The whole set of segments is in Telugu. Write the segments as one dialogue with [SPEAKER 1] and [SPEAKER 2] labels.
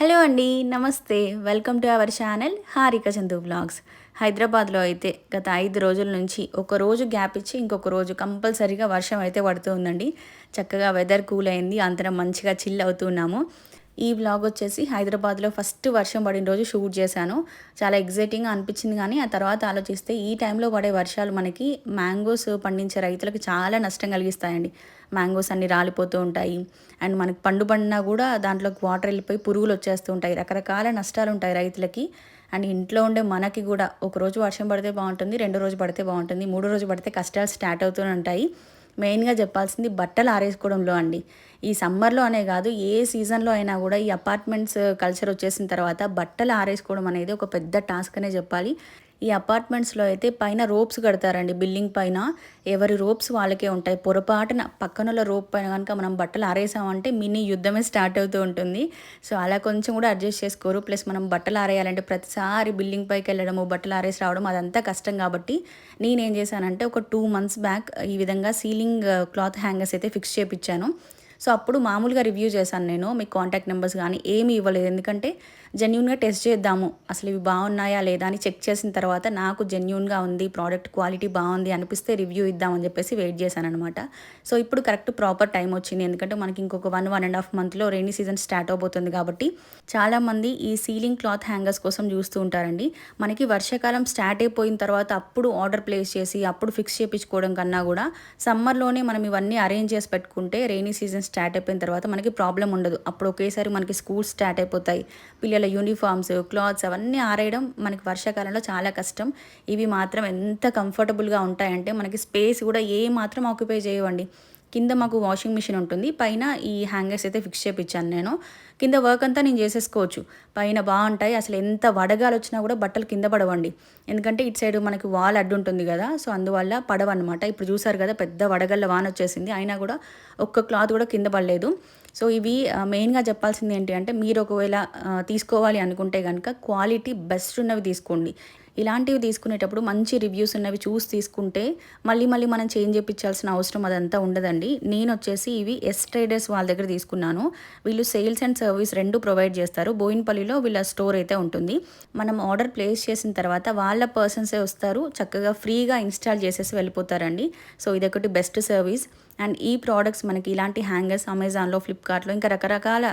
[SPEAKER 1] హలో అండి నమస్తే. Welcome to our channel Harika Chandu blogs హైదరాబాద్లో అయితే గత ఐదు రోజుల నుంచి ఒక రోజు గ్యాప్ ఇచ్చి ఇంకొక రోజు కంపల్సరీగా వర్షం అయితే పడుతుందండి చక్కగా వెదర్ కూల్ అయింది అందరం మంచిగా చిల్ అవుతున్నాము ఈ వ్లాగ్ వచ్చేసి హైదరాబాద్లో ఫస్ట్ వర్షం పడిన రోజు షూట్ చేశాను. చాలా ఎగ్జైటింగ్గా అనిపించింది కానీ ఆ తర్వాత ఆలోచిస్తే ఈ టైంలో పడే వర్షాలు మనకి మ్యాంగోస్ పండించే రైతులకు చాలా నష్టం కలిగిస్తాయండి. మ్యాంగోస్ అన్ని రాలిపోతూ ఉంటాయి. అండ్ మనకి పండు పండినా కూడా దాంట్లోకి వాటర్ వెళ్ళిపోయి పురుగులు వచ్చేస్తూ ఉంటాయి. రకరకాల నష్టాలు ఉంటాయి రైతులకి. అండ్ ఇంట్లో ఉండే మనకి కూడా ఒక రోజు వర్షం పడితే బాగుంటుంది రెండో రోజు పడితే బాగుంటుంది మూడో రోజు పడితే కష్టాలు స్టార్ట్ అవుతూనే ఉంటాయి. మెయిన్గా చెప్పాల్సింది బట్టలు ఆరేసుకోవడంలో అండి. ఈ సమ్మర్లో అనే కాదు ఏ సీజన్లో అయినా కూడా ఈ అపార్ట్మెంట్స్ కల్చర్ వచ్చేసిన తర్వాత బట్టలు ఆరేసుకోవడం అనేది ఒక పెద్ద టాస్క్ అనే చెప్పాలి. ఈ అపార్ట్మెంట్స్లో అయితే పైన రోప్స్ కడతారండి. బిల్డింగ్ పైన ఎవరి రోప్స్ వాళ్ళకే ఉంటాయి. పొరపాటున పక్కనున్న రోప్ పైన కనుక మనం బట్టలు ఆరేసామంటే మినీ యుద్ధమే స్టార్ట్ అవుతూ ఉంటుంది. సో అలా కొంచెం కూడా అడ్జస్ట్ చేసుకోరు. ప్లస్ మనం బట్టలు ఆరేయాలంటే ప్రతిసారి బిల్డింగ్ పైకి వెళ్ళడము బట్టలు ఆరేసి రావడం అదంతా కష్టం కాబట్టి నేనేం చేశానంటే ఒక టూ మంత్స్ బ్యాక్ ఈ విధంగా సీలింగ్ క్లాత్ హ్యాంగర్స్ అయితే ఫిక్స్ చేయించాను సో అప్పుడు మామూలుగా రివ్యూ చేశాను నేను మీకు కాంటాక్ట్ నెంబర్స్ కానీ ఏమీ ఇవ్వలేదు. ఎందుకంటే జెన్యున్గా టెస్ట్ చేద్దాము. అసలు ఇవి బాగున్నాయా లేదా అని చెక్ చేసిన తర్వాత నాకు జెన్యున్గా ఉంది ప్రోడక్ట్ క్వాలిటీ బాగుంది అనిపిస్తే రివ్యూ ఇద్దామని చెప్పేసి వెయిట్ చేశాను అనమాట సో ఇప్పుడు కరెక్ట్ ప్రాపర్ టైం వచ్చింది. ఎందుకంటే మనకి ఇంకొక వన్ వన్ అండ్ హాఫ్ మంత్లో రెయినీ సీజన్ స్టార్ట్ అవబోతుంది కాబట్టి చాలామంది ఈ సీలింగ్ క్లాత్ హ్యాంగర్స్ కోసం చూస్తూ ఉంటారండి. మనకి వర్షాకాలం స్టార్ట్ అయిపోయిన తర్వాత అప్పుడు ఆర్డర్ ప్లేస్ చేసి అప్పుడు ఫిక్స్ చేయించుకోవడం కన్నా కూడా సమ్మర్లోనే మనం ఇవన్నీ అరేంజ్ చేసి పెట్టుకుంటే రెయినీ సీజన్ స్టార్ట్ అయిపోయిన తర్వాత మనకి ప్రాబ్లం ఉండదు. అప్పుడు ఒకేసారి మనకి స్కూల్ స్టార్ట్ అయిపోతాయి. పిల్లల యూనిఫామ్స్ క్లాత్స్ అవన్నీ ఆరేయడం మనకి వర్షాకాలంలో చాలా కష్టం. ఇవి మాత్రం ఎంత కంఫర్టబుల్గా ఉంటాయంటే మనకి స్పేస్ కూడా ఏ మాత్రం ఆక్యుపై చేయవండి. కింద మాకు వాషింగ్ మిషన్ ఉంటుంది. పైన ఈ హ్యాంగర్స్ అయితే ఫిక్స్ చేయించాను నేను. కింద వర్క్ అంతా నేను చేసేసుకోవచ్చు. పైన బాగుంటాయి. అసలు ఎంత వడగాలు వచ్చినా కూడా బట్టలు కింద పడవండి. ఎందుకంటే ఇటు సైడ్ మనకి వాల్ అడ్డు ఉంటుంది కదా. సో అందువల్ల పడవన్నమాట. ఇప్పుడు చూసారు కదా పెద్ద వడగల్ల వాన వచ్చేసింది. అయినా కూడా ఒక్క క్లాత్ కూడా కింద పడలేదు. సో ఇవి మెయిన్గా చెప్పాల్సింది ఏంటి అంటే మీరు ఒకవేళ తీసుకోవాలి అనుకుంటే కనుక క్వాలిటీ బెస్ట్ ఉన్నవి తీసుకోండి. ఇలాంటివి తీసుకునేటప్పుడు మంచి రివ్యూస్ ఉన్నవి చూసి తీసుకుంటే మళ్ళీ మళ్ళీ మనం చేంజ్ చేయించాల్సిన అవసరం అదంతా ఉండదండి. నేను వచ్చేసి ఇవి ఎస్ ట్రేడర్స్ వాళ్ళ దగ్గర తీసుకున్నాను. వీళ్ళు సేల్స్ అండ్ సర్వీస్ రెండు ప్రొవైడ్ చేస్తారు. బోయిన్పల్లిలో వీళ్ళ స్టోర్ అయితే ఉంటుంది. మనం ఆర్డర్ ప్లేస్ చేసిన తర్వాత వాళ్ళ పర్సన్సే వస్తారు చక్కగా ఫ్రీగా ఇన్స్టాల్ చేసేసి వెళ్ళిపోతారండి. సో ఇదొకటి బెస్ట్ సర్వీస్ అండ్ ఈ ప్రోడక్ట్స్ మనకి ఇలాంటి హ్యాంగర్స్ అమెజాన్లో ఫ్లిప్కార్ట్లో ఇంకా రకరకాల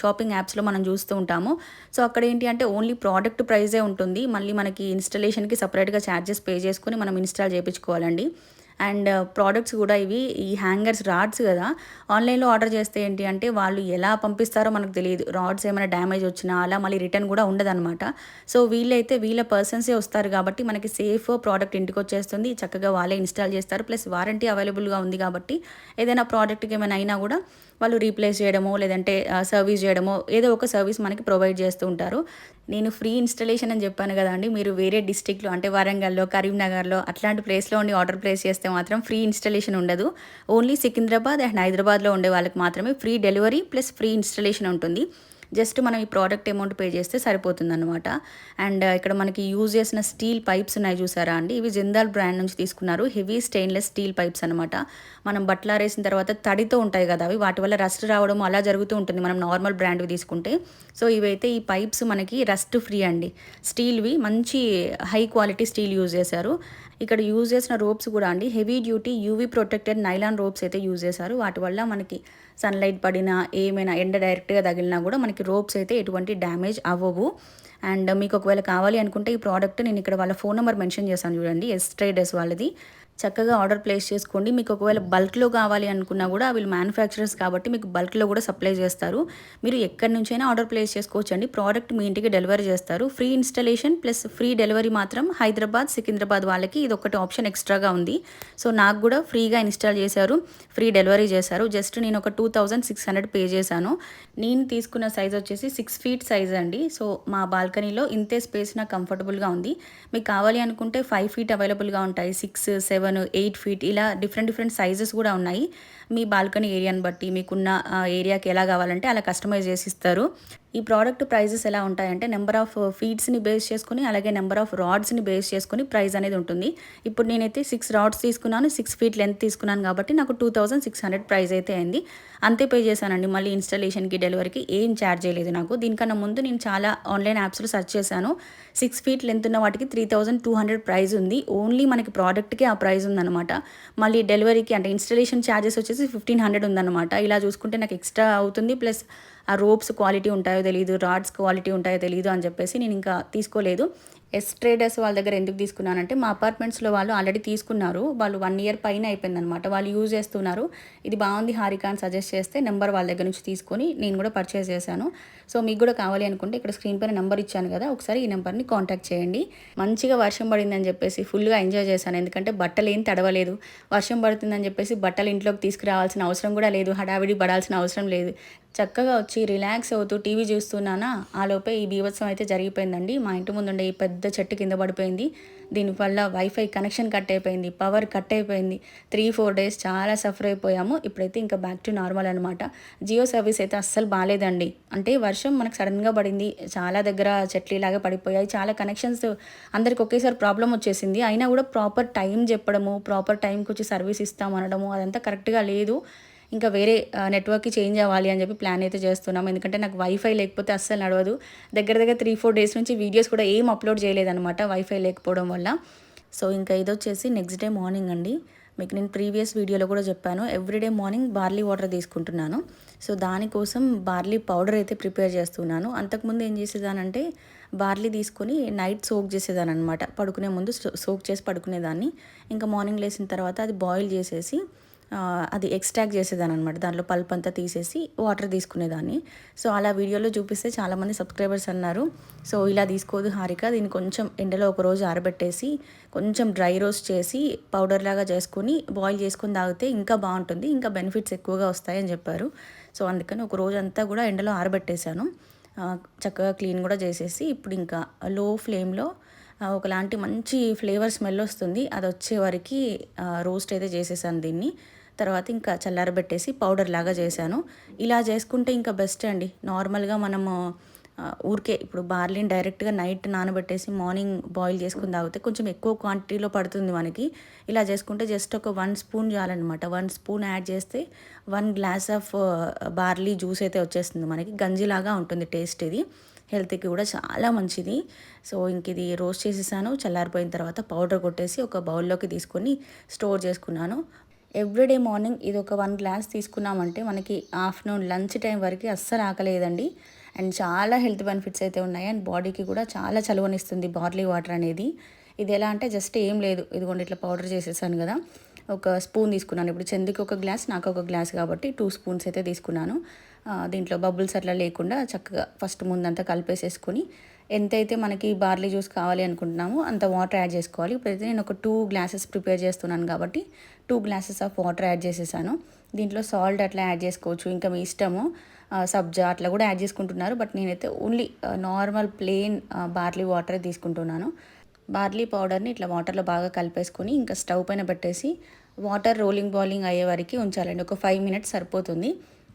[SPEAKER 1] షాపింగ్ యాప్స్లో మనం చూస్తూ ఉంటాము. సో అక్కడ ఏంటి అంటే ఓన్లీ ప్రోడక్ట్ ప్రైజే ఉంటుంది. మళ్ళీ మనకి ఇన్స్టలేషన్కి సపరేట్గా ఛార్జెస్ పే చేసుకొని మనం ఇన్స్టాల్ చేయించుకోవాలండి అండ్ uh, ప్రోడక్ట్స్ కూడా ఇవి ఈ హ్యాంగర్స్ రాడ్స్ కదా. ఆన్లైన్లో ఆర్డర్ చేస్తే ఏంటి అంటే వాళ్ళు ఎలా పంపిస్తారో మనకు తెలియదు. రాడ్స్ ఏమైనా డ్యామేజ్ వచ్చినా అలా మళ్ళీ రిటర్న్ కూడా ఉండదన్నమాట. సో వీళ్ళైతే వీళ్ళ పర్సన్సే వస్తారు కాబట్టి మనకి సేఫ్ ప్రోడక్ట్ ఇంటికి వచ్చేస్తుంది. చక్కగా వాళ్ళే ఇన్స్టాల్ చేస్తారు. ప్లస్ వారంటీ అవైలబుల్గా ఉంది కాబట్టి ఏదైనా ప్రోడక్ట్కి ఏమైనా అయినా కూడా వాళ్ళు రీప్లేస్ చేయడమో లేదంటే uh, సర్వీస్ చేయడమో ఏదో ఒక సర్వీస్ మనకి ప్రొవైడ్ చేస్తూ ఉంటారు. నేను ఫ్రీ ఇన్స్టలేషన్ అని చెప్పాను కదండి మీరు వేరే డిస్టిక్లో అంటే వరంగల్లో కరీంనగర్లో అట్లాంటి ప్లేస్లో ఉండి ఆర్డర్ ప్లేస్ చేస్తే మాత్రం ఫ్రీ ఇన్స్టలేషన్ ఉండదు. ఓన్లీ సికింద్రాబాద్ అండ్ హైదరాబాద్లో ఉండే వాళ్ళకి మాత్రమే free delivery plus free installation ఉంటుంది. జస్ట్ మనం ఈ ప్రోడక్ట్ అమౌంట్ పే చేస్తే సరిపోతుంది అనమాట అండ్ uh, ఇక్కడ మనకి యూజ్ చేసిన స్టీల్ పైప్స్ ఉన్నాయి చూసారా అండి? ఇవి జిందాల్ బ్రాండ్ నుంచి తీసుకున్నారు. హెవీ స్టెయిన్లెస్ స్టీల్ పైప్స్ అనమాట మనం బట్టలారేసిన తర్వాత తడితో ఉంటాయి కదా అవి. వాటి వల్ల రస్ట్ రావడం అలా జరుగుతూ ఉంటుంది మనం నార్మల్ బ్రాండ్వి తీసుకుంటే. సో ఇవైతే ఈ పైప్స్ మనకి రస్ట్ ఫ్రీ అండి. స్టీల్వి మంచి హై క్వాలిటీ స్టీల్ యూజ్ చేశారు. ఇక్కడ యూజ్ చేసిన రోప్స్ కూడా అండి. Heavy duty UV protected nylon ropes అయితే యూజ్ చేశారు. వాటి వల్ల మనకి సన్లైట్ పడినా ఏమైనా ఎండ డైరెక్ట్గా తగిలినా కూడా మనకి రోప్స్ అయితే ఎటువంటి డ్యామేజ్ అవ్వవు. అండ్ మీకు ఒకవేళ కావాలి అనుకుంటే ఈ ప్రోడక్ట్ నేను ఇక్కడ వాళ్ళ ఫోన్ నెంబర్ మెన్షన్ చేశాను చూడండి ఎస్ ట్రేడర్స్ వాళ్ళది. చక్కగా ఆర్డర్ ప్లేస్ చేసుకోండి. మీకు ఒకవేళ బల్క్లో కావాలి అనుకున్నా కూడా వీళ్ళు మ్యానుఫ్యాక్చరర్స్ కాబట్టి మీకు బల్క్లో కూడా సప్లై చేస్తారు. మీరు ఎక్కడి నుంచైనా ఆర్డర్ ప్లేస్ చేసుకోవచ్చు అండి ప్రోడక్ట్ మీ ఇంటికి డెలివరీ చేస్తారు. Free installation plus free delivery మాత్రం హైదరాబాద్ సికింద్రాబాద్ వాళ్ళకి ఇది ఒకటి ఆప్షన్ ఎక్స్ట్రాగా ఉంది. సో నాకు కూడా ఫ్రీగా ఇన్స్టాల్ చేశారు. ఫ్రీ డెలివరీ చేశారు. జస్ట్ నేను ఒక two thousand six hundred pay చేశాను. నేను తీసుకున్న సైజ్ వచ్చేసి సిక్స్ ఫీట్ సైజ్ అండి. సో మా బాల్కనీలో ఇంతే స్పేస్ నాకు కంఫర్టబుల్గా ఉంది. మీకు కావాలి అనుకుంటే ఫైవ్ ఫీట్ అవైలబుల్గా ఉంటాయి. Six seven seven eight feet ఇలా డిఫరెంట్ డిఫరెంట్ సైజెస్ కూడా ఉన్నాయి. మీ బాల్కనీ ఏరియాని బట్టి మీకున్న ఏరియాకి ఎలా కావాలంటే అలా కస్టమైజ్ చేసి ఇస్తారు. ఈ ప్రోడక్ట్ ప్రైజెస్ ఎలా ఉంటాయంటే నెంబర్ ఆఫ్ ఫీడ్స్ని బేస్ చేసుకుని అలాగే నెంబర్ ఆఫ్ రాడ్స్ని బేస్ చేసుకుని ప్రైస్ అనేది ఉంటుంది. ఇప్పుడు నేనైతే సిక్స్ రాడ్స్ తీసుకున్నాను సిక్స్ ఫీట్ లెంత్ తీసుకున్నాను కాబట్టి నాకు two thousand six hundred price అయితే అయింది. అంతే పే చేశానండి. మళ్ళీ ఇన్స్టాలేషన్కి డెలివరీకి ఏం ఛార్జ్ చేయలేదు నాకు. దీనికన్నా ముందు నేను చాలా ఆన్లైన్ యాప్స్లో సెర్చ్ చేశాను. సిక్స్ ఫీట్ లెంత్ ఉన్న వాటికి three thousand two hundred price ఉంది. ఓన్లీ మనకి ప్రోడక్ట్కి ఆ ప్రైస్ ఉందన్నమాట. మళ్ళీ డెలివరీకి అంటే ఇన్స్టాలేషన్ ఛార్జెస్ వచ్చేసి ఫిఫ్టీన్ హండ్రెడ్ ఉందన్నమాట. ఇలా చూసుకుంటే నాకు ఎక్స్ట్రా అవుతుంది. ప్లస్ ఆ రోప్స్ క్వాలిటీ ఉంటాయో తెలియదు రాడ్స్ క్వాలిటీ ఉంటాయో తెలియదు అని చెప్పేసి నేను ఇంకా తీసుకోలేదు. ఎస్ ట్రేడర్స్ వాళ్ళ దగ్గర ఎందుకు తీసుకున్నానంటే మా అపార్ట్మెంట్స్లో వాళ్ళు ఆల్రెడీ తీసుకున్నారు. వాళ్ళు వన్ ఇయర్ పైన అయిపోయిందనమాట వాళ్ళు యూజ్ చేస్తున్నారు. ఇది బాగుంది హారికా అని సజెస్ట్ చేస్తే నెంబర్ వాళ్ళ దగ్గర నుంచి తీసుకొని నేను కూడా పర్చేస్ చేశాను. సో మీకు కూడా కావాలి అనుకుంటే ఇక్కడ స్క్రీన్ పైన నెంబర్ ఇచ్చాను కదా ఒకసారి ఈ నెంబర్ని కాంటాక్ట్ చేయండి. మంచిగా వర్షం పడిందని చెప్పేసి ఫుల్గా ఎంజాయ్ చేశాను. ఎందుకంటే బట్టలు ఏం తడవలేదు. వర్షం పడుతుందని చెప్పేసి బట్టలు ఇంట్లోకి తీసుకురావాల్సిన అవసరం కూడా లేదు. హడావిడి పడాల్సిన అవసరం లేదు. చక్కగా వచ్చి రిలాక్స్ అవుతూ టీవీ చూస్తున్నానా? ఆ లోపే ఈ బీభత్సం అయితే జరిగిపోయిందండి. మా ఇంటి ముందు ఉండే ఈ పెద్ద చెట్టు కింద పడిపోయింది. దీనివల్ల వైఫై కనెక్షన్ కట్ అయిపోయింది పవర్ కట్ అయిపోయింది. త్రీ ఫోర్ డేస్ చాలా సఫర్ అయిపోయాము. ఇప్పుడైతే ఇంకా బ్యాక్ టు నార్మల్ అనమాట జియో సర్వీస్ అయితే అస్సలు బాగాలేదండి అంటే వర్షం మనకు సడన్గా పడింది. చాలా దగ్గర చెట్లు ఇలాగే పడిపోయాయి. చాలా కనెక్షన్స్ అందరికి ఒకేసారి ప్రాబ్లం వచ్చేసింది. అయినా కూడా ప్రాపర్ టైం చెప్పడము ప్రాపర్ టైంకి వచ్చి సర్వీస్ ఇస్తాం అనడము అదంతా కరెక్ట్గా లేదు. ఇంకా వేరే నెట్వర్క్కి చేంజ్ అవ్వాలి అని చెప్పి ప్లాన్ అయితే చేస్తున్నాం ఎందుకంటే నాకు వైఫై లేకపోతే అస్సలు నడవదు. దగ్గర దగ్గర త్రీ ఫోర్ డేస్ నుంచి వీడియోస్ కూడా ఏం అప్లోడ్ చేయలేదన్నమాట వైఫై లేకపోవడం వల్ల. సో ఇంకా ఇది వచ్చేసి నెక్స్ట్ డే మార్నింగ్ అండి. మీకు నేను ప్రీవియస్ వీడియోలో కూడా చెప్పాను. ఎవ్రీడే మార్నింగ్ బార్లీ వాటర్ తీసుకుంటున్నాను. సో దానికోసం బార్లీ పౌడర్ అయితే ప్రిపేర్ చేస్తున్నాను. అంతకుముందు ఏం చేసేదానంటే బార్లీ తీసుకొని నైట్ సోక్ చేసేదాన్ని అనమాట పడుకునే ముందు సోక్ చేసి పడుకునేదాన్ని. ఇంకా మార్నింగ్ లేచిన తర్వాత అది బాయిల్ చేసేసి అది ఎక్స్ట్రాక్ట్ చేసేదాన్ని అనమాట దాంట్లో పల్ప్ అంతా తీసేసి వాటర్ తీసుకునేదాన్ని. సో అలా వీడియోలో చూపిస్తే చాలామంది సబ్స్క్రైబర్స్ అన్నారు. సో ఇలా తీసుకోదు హారిక దీన్ని కొంచెం ఎండలో ఒక రోజు ఆరబెట్టేసి కొంచెం డ్రై రోస్ట్ చేసి పౌడర్ లాగా చేసుకొని బాయిల్ చేసుకొని తాగితే ఇంకా బాగుంటుంది ఇంకా బెనిఫిట్స్ ఎక్కువగా వస్తాయని చెప్పారు. సో అందుకని ఒక రోజు అంతా కూడా ఎండలో ఆరబెట్టేశాను. చక్కగా క్లీన్ కూడా చేసేసి ఇప్పుడు ఇంకా లో ఫ్లేమ్లో ఒకలాంటి మంచి ఫ్లేవర్ స్మెల్ వస్తుంది. అది వచ్చే వరకు రోస్ట్ అయితే చేసేసాను దీన్ని. తర్వాత ఇంకా చల్లారబెట్టేసి పౌడర్ లాగా చేశాను. ఇలా చేసుకుంటే ఇంకా బెస్ట్ అండి. నార్మల్గా మనము ఊరికే ఇప్పుడు బార్లీని డైరెక్ట్గా నైట్ నానబెట్టేసి మార్నింగ్ బాయిల్ చేసుకుని తాగితే కొంచెం ఎక్కువ క్వాంటిటీలో పడుతుంది మనకి. ఇలా చేసుకుంటే జస్ట్ ఒక వన్ స్పూన్ చాలన్నమాట. వన్ స్పూన్ యాడ్ చేస్తే one glass of barley juice అయితే వచ్చేస్తుంది మనకి. గంజిలాగా ఉంటుంది టేస్ట్ ఇది. హెల్త్కి కూడా చాలా మంచిది. సో ఇంక ఇది రోస్ట్ చేసేసాను. చల్లారిపోయిన తర్వాత పౌడర్ కొట్టేసి ఒక బౌల్లోకి తీసుకొని స్టోర్ చేసుకున్నాను. ఎవ్రీడే మార్నింగ్ ఇది ఒక వన్ గ్లాస్ తీసుకున్నామంటే మనకి ఆఫ్టర్నూన్ లంచ్ టైం వరకు అస్సలు ఆకలేదండి. అండ్ చాలా హెల్త్ బెనిఫిట్స్ అయితే ఉన్నాయి. అండ్ బాడీకి కూడా చాలా చలవనిస్తుంది బార్లీ వాటర్ అనేది. ఇది ఎలా అంటే జస్ట్ ఏం లేదు. ఇదిగోండి ఇట్లా పౌడర్ చేసేసాను కదా. ఒక స్పూన్ తీసుకున్నాను. ఇప్పుడు చందుకి ఒక గ్లాస్ నాకు ఒక గ్లాస్ కాబట్టి టూ స్పూన్స్ అయితే తీసుకున్నాను. దీంట్లో బబుల్స్ అట్లా లేకుండా చక్కగా ఫస్ట్ ముందంతా కలిపేసేసుకొని ఎంతైతే మనకి బార్లీ జ్యూస్ కావాలి అనుకుంటున్నామో అంత వాటర్ యాడ్ చేసుకోవాలి. ఇప్పుడైతే నేను ఒక టూ గ్లాసెస్ ప్రిపేర్ చేస్తున్నాను కాబట్టి two glasses of water add చేసేసాను. దీంట్లో సాల్ట్ అట్లా యాడ్ చేసుకోవచ్చు ఇంకా మీ ఇష్టము సబ్జా అట్లా కూడా యాడ్ చేసుకుంటున్నారు. బట్ నేనైతే only normal plain barley water తీసుకుంటున్నాను. బార్లీ పౌడర్ని ఇట్లా వాటర్లో బాగా కలిపేసుకొని ఇంకా స్టవ్ పైన పెట్టేసి వాటర్ రోలింగ్ బాయిలింగ్ అయ్యే వరకు ఉంచాలండి. ఒక ఫైవ్ మినిట్స్ సరిపోతుంది.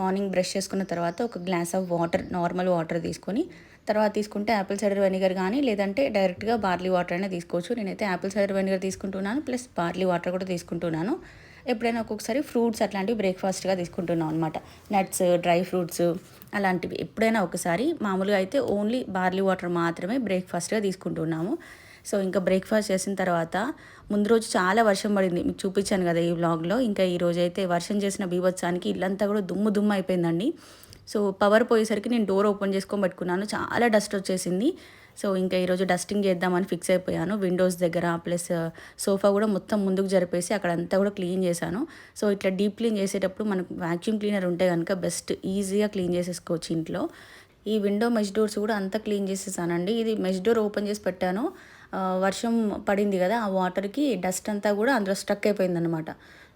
[SPEAKER 1] మార్నింగ్ బ్రష్ చేసుకున్న తర్వాత ఒక glass of water normal water తీసుకొని తర్వాత తీసుకుంటే యాపిల్ సైడర్ వెనిగర్ కానీ లేదంటే డైరెక్ట్గా బార్లీ వాటర్ అయినా తీసుకోవచ్చు. నేనైతే యాపిల్ సైడర్ వెనిగర్ తీసుకుంటున్నాను ప్లస్ బార్లీ వాటర్ కూడా తీసుకుంటున్నాను. ఎప్పుడైనా ఒక్కొక్కసారి ఫ్రూట్స్ అట్లాంటివి బ్రేక్ఫాస్ట్గా తీసుకుంటున్నాం అనమాట నట్స్ డ్రై ఫ్రూట్స్ అలాంటివి. ఎప్పుడైనా ఒకసారి మామూలుగా అయితే ఓన్లీ బార్లీ వాటర్ మాత్రమే బ్రేక్ఫాస్ట్గా తీసుకుంటున్నాము. సో ఇంకా బ్రేక్ఫాస్ట్ చేసిన తర్వాత ముందు రోజు చాలా వర్షం పడింది. మీకు చూపించాను కదా ఈ వ్లాగ్లో. ఇంకా ఈరోజు అయితే వర్షం చేసిన బీభత్సానికి ఇల్లంతా కూడా దుమ్ము దుమ్ము అయిపోయిందండి. సో పవర్ పోయేసరికి నేను డోర్ ఓపెన్ చేసుకొని పెట్టుకున్నాను. చాలా డస్ట్ వచ్చేసింది. సో ఇంకా ఈరోజు డస్టింగ్ చేద్దామని ఫిక్స్ అయిపోయాను. విండోస్ దగ్గర ప్లస్ సోఫా కూడా మొత్తం ముందుకు జరిపేసి అక్కడంతా కూడా క్లీన్ చేశాను. సో ఇట్లా డీప్ క్లీన్ చేసేటప్పుడు మనకు వ్యాక్యూమ్ క్లీనర్ ఉంటే కనుక బెస్ట్ ఈజీగా క్లీన్ చేసేసుకోవచ్చు ఇంట్లో. ఈ విండో మెష్ డోర్స్ కూడా అంతా క్లీన్ చేసేసానండి. ఇది మెష్ డోర్ ఓపెన్ చేసి పెట్టాను. వర్షం పడింది కదా ఆ వాటర్కి డస్ట్ అంతా కూడా అందులో స్టక్ అయిపోయిందనమాట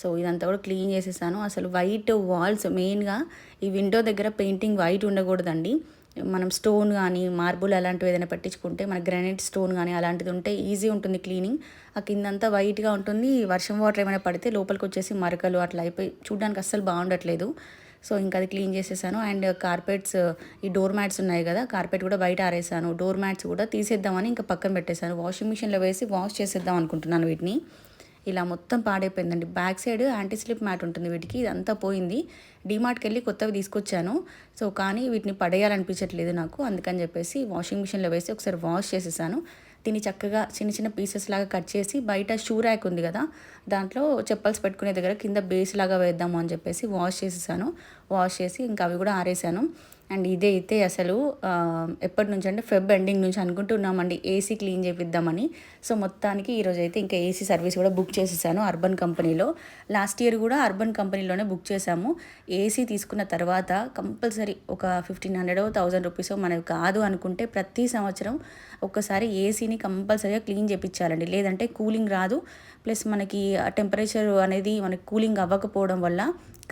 [SPEAKER 1] సో ఇదంతా కూడా క్లీన్ చేసేసాను. అసలు వైట్ వాల్స్ మెయిన్గా ఈ విండో దగ్గర పెయింటింగ్ వైట్ ఉండకూడదండి. మనం స్టోన్ కానీ మార్బుల్ అలాంటివి ఏదైనా పెట్టించుకుంటే మన గ్రానైట్ స్టోన్ కానీ అలాంటిది ఉంటే ఈజీ ఉంటుంది క్లీనింగ్. ఆ కిందంతా వైట్గా ఉంటుంది. వర్షం వాటర్ ఏమైనా పడితే లోపలికి వచ్చేసి మరకలు అట్లా అయిపోయి చూడడానికి అస్సలు బాగుండట్లేదు. సో ఇంకా అది క్లీన్ చేసేసాను. అండ్ కార్పెట్స్ ఈ డోర్ మ్యాట్స్ ఉన్నాయి కదా కార్పెట్ కూడా బయట ఆరేసాను. డోర్ మ్యాట్స్ కూడా తీసేద్దామని ఇంకా పక్కన పెట్టేశాను. వాషింగ్ మిషన్లో వేసి వాష్ చేసేద్దాం అనుకుంటున్నాను వీటిని. ఇలా మొత్తం పాడైపోయిందండి. Back side anti slip mat ఉంటుంది వీటికి ఇదంతా పోయింది. డిమార్ట్కి వెళ్ళి కొత్తవి తీసుకొచ్చాను. సో కానీ వీటిని పడేయాలనిపించట్లేదు నాకు. అందుకని చెప్పేసి వాషింగ్ మిషన్లో వేసి ఒకసారి వాష్ చేసేసాను. దీన్ని చక్కగా చిన్న చిన్న పీసెస్ లాగా కట్ చేసి బయట షూ ర్యాక్ ఉంది కదా దాంట్లో చెప్పల్స్ పెట్టుకునే దగ్గర కింద బేస్ లాగా వేద్దాము అని చెప్పేసి వాష్ చేసేసాను. వాష్ చేసి ఇంకా అవి కూడా ఆరేసాను. అండ్ ఇదే అసలు ఎప్పటి నుంచి అంటే ఫెబ్ ఎండింగ్ నుంచి అనుకుంటున్నామండి ఏసీ క్లీన్ చేపిద్దామని. సో మొత్తానికి ఈరోజు అయితే ఇంకా ఏసీ సర్వీస్ కూడా బుక్ చేసేసాను అర్బన్ కంపెనీలో. లాస్ట్ ఇయర్ కూడా అర్బన్ కంపెనీలోనే బుక్ చేసాము ఏసీ తీసుకున్న తర్వాత కంపల్సరీ ఒక ఫిఫ్టీన్ హండ్రెడ్ థౌజండ్ రూపీస్ మనకి కాదు అనుకుంటే ప్రతి సంవత్సరం ఒక్కసారి ఏసీని కంపల్సరీగా క్లీన్ చేయించాలండి లేదంటే కూలింగ్ రాదు. ప్లస్ మనకి టెంపరేచర్ అనేది మనకి కూలింగ్ అవ్వకపోవడం వల్ల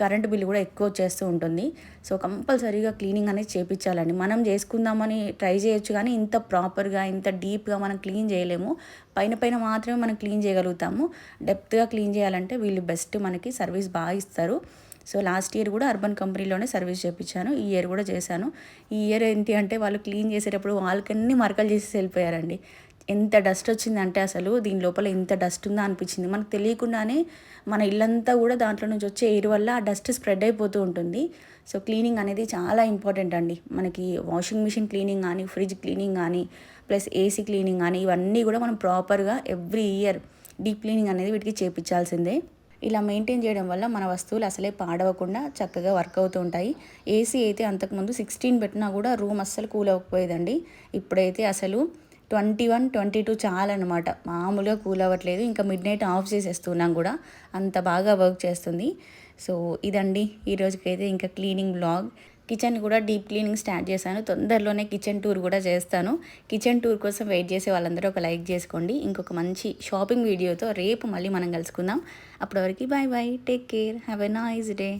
[SPEAKER 1] కరెంటు బిల్లు కూడా ఎక్కువ వచ్చేస్తూ ఉంటుంది. సో కంపల్సరీగా క్లీనింగ్ అనేది చేయించాలండి మనం చేసుకుందామని ట్రై చేయొచ్చు కానీ ఇంత ప్రాపర్గా ఇంత డీప్గా మనం క్లీన్ చేయలేము. పైన పైన మాత్రమే మనం క్లీన్ చేయగలుగుతాము. డెప్త్గా క్లీన్ చేయాలంటే వీళ్ళు బెస్ట్ మనకి సర్వీస్ బాగా ఇస్తారు. సో లాస్ట్ ఇయర్ కూడా అర్బన్ కంపెనీలోనే సర్వీస్ చేయించాను ఈ ఇయర్ కూడా చేశాను. ఈ ఇయర్ ఏంటి అంటే వాళ్ళు క్లీన్ చేసేటప్పుడు వాళ్ళకన్నీ మరకలు చేసి వెళ్ళిపోయారండి. ఎంత డస్ట్ వచ్చిందంటే అసలు దీని లోపల ఎంత డస్ట్ ఉందా అనిపించింది. మనకు తెలియకుండానే మన ఇల్లంతా కూడా దాంట్లో నుంచి వచ్చే ఎయిర్ వల్ల ఆ డస్ట్ స్ప్రెడ్ అయిపోతూ ఉంటుంది. సో క్లీనింగ్ అనేది చాలా ఇంపార్టెంట్ అండి. మనకి వాషింగ్ మిషన్ క్లీనింగ్ కానీ ఫ్రిడ్జ్ క్లీనింగ్ కానీ ప్లస్ ఏసీ క్లీనింగ్ కానీ ఇవన్నీ కూడా మనం ప్రాపర్గా ఎవ్రీ ఇయర్ డీప్ క్లీనింగ్ అనేది వీటికి చేపించాల్సిందే. ఇలా మెయింటైన్ చేయడం వల్ల మన వస్తువులు అసలే పాడవకుండా చక్కగా వర్క్ అవుతూ ఉంటాయి. ఏసీ అయితే అంతకుముందు సిక్స్టీన్ పెట్టినా కూడా రూమ్ అస్సలు కూల్ అవ్వకపోయేదండి. ఇప్పుడైతే అసలు ట్వంటీ వన్ ట్వంటీ టూ చాలన్నమాట. మామూలుగా కూల్ అవ్వట్లేదు. ఇంకా మిడ్ నైట్ ఆఫ్ చేసేస్తున్నాం కూడా. అంత బాగా వర్క్ చేస్తుంది. సో ఇదండి. ఈ రోజుకైతే ఇంకా క్లీనింగ్ బ్లాగ్. కిచెన్ కూడా డీప్ క్లీనింగ్ స్టార్ట్ చేశాను. తొందరలోనే కిచెన్ టూర్ కూడా చేస్తాను. కిచెన్ టూర్ కోసం వెయిట్ చేసే వాళ్ళందరూ ఒక లైక్ చేసుకోండి. ఇంకొక మంచి షాపింగ్ వీడియోతో రేపు మళ్ళీ మనం కలుసుకుందాం. అప్పటివరకు bye bye take care. Have a nice day.